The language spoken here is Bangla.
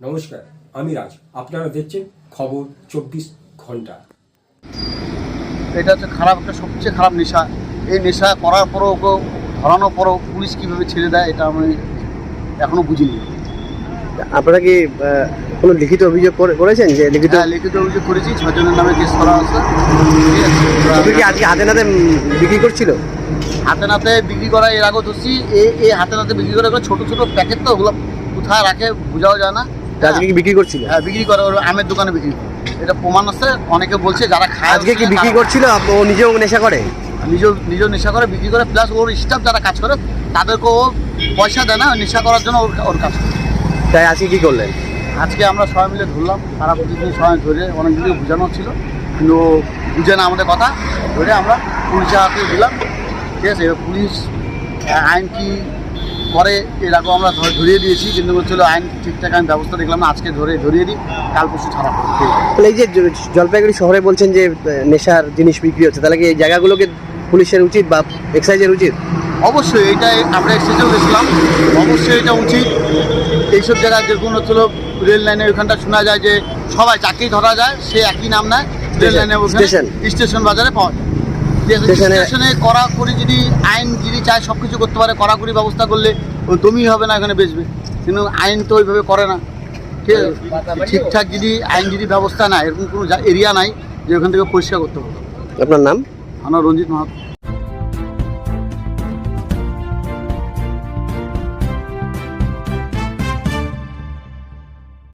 নমস্কার আমি রাজ। আপনারা দেখছেন খবর চব্বিশ ঘণ্টা। এটা হচ্ছে খারাপ একটা সবচেয়ে খারাপ নেশা। এই নেশা করার পরও ওকে ধরানোর পরও পুলিশ কীভাবে ছেড়ে দেয় এটা আমি এখনও বুঝিনি। আপনারা কি কোনো লিখিত অভিযোগ করেছেন যে লিখিত হ্যাঁ লিখিত অভিযোগ করেছি ছজনের নামে কেস করা আছে। আপনি কি আজকে হাতে নাতে বিক্রি করছিল? হাতে নাতে বিক্রি করা এর আগেও ধরছি এই এই হাতে নাতে বিক্রি করে ছোটো ছোটো প্যাকেট তো ওগুলো কোথায় রাখে বোঝাও যায় না। আজকে কি বিক্রি করছিল? হ্যাঁ বিক্রি করে ওর আমের দোকানে বিক্রি করে। এটা প্রমাণ আছে অনেকে বলছে যারা খায় আজকে কি বিক্রি করছিল? ও নিজেও নেশা করে? নিজেও নিজেও নেশা করে বিক্রি করে প্লাস ওর স্টাফ যারা কাজ করে তাদেরকেও ও পয়সা দেয় না নেশা করার জন্য ওর ওর কাজ তাই আজকে কি করলেন? আজকে আমরা সবাই মিলে ধরলাম সারা প্রতিদিন সবাই ধরে অনেক দিকে বোঝানো ছিল কিন্তু বুঝে না আমাদের কথা ধরে আমরা পুলিশের হাতে দিলাম। ঠিক আছে পুলিশ আইন কি করে এর আগেও আমরা ধরিয়ে দিয়েছি কিন্তু হচ্ছিল আইন ঠিকঠাক আমি ব্যবস্থা দেখলাম না আজকে ধরে ধরিয়ে দিই কাল পরশু ছাড়া এই যে জলপাইগুড়ি শহরে বলছেন যে নেশার জিনিস বিক্রি হচ্ছে তাহলে কি এই জায়গাগুলোকে পুলিশের উচিত বা এক্সাইজের উচিত? অবশ্যই এটা আমরা এক্সচেঞ্জেও গেছিলাম অবশ্যই এটা উচিত। এইসব জায়গায় যেরকম হচ্ছিল রেল লাইনে ওইখানটা শোনা যায় যে সবাই যাকেই ধরা যায় সে একই নাম নেয়। রেল লাইনে স্টেশন। স্টেশন বাজারে পাওয়া যায়? স্টেশনে- করা করে যদি আইন চায় সব কিছু করতে পারে কড়াকড়ি ব্যবস্থা করলে ওই তুমি হবে না এখানে বেচবে। কিন্তু আইন তো ওইভাবে করে না। ঠিক আছে? ঠিকঠাক যদি আইন যদি ব্যবস্থা না এরকম কোনো এরিয়া নাই যে ওখান থেকে পরিষ্কার করতে পারব। আপনার নাম? আমার রঞ্জিত মাহাতো।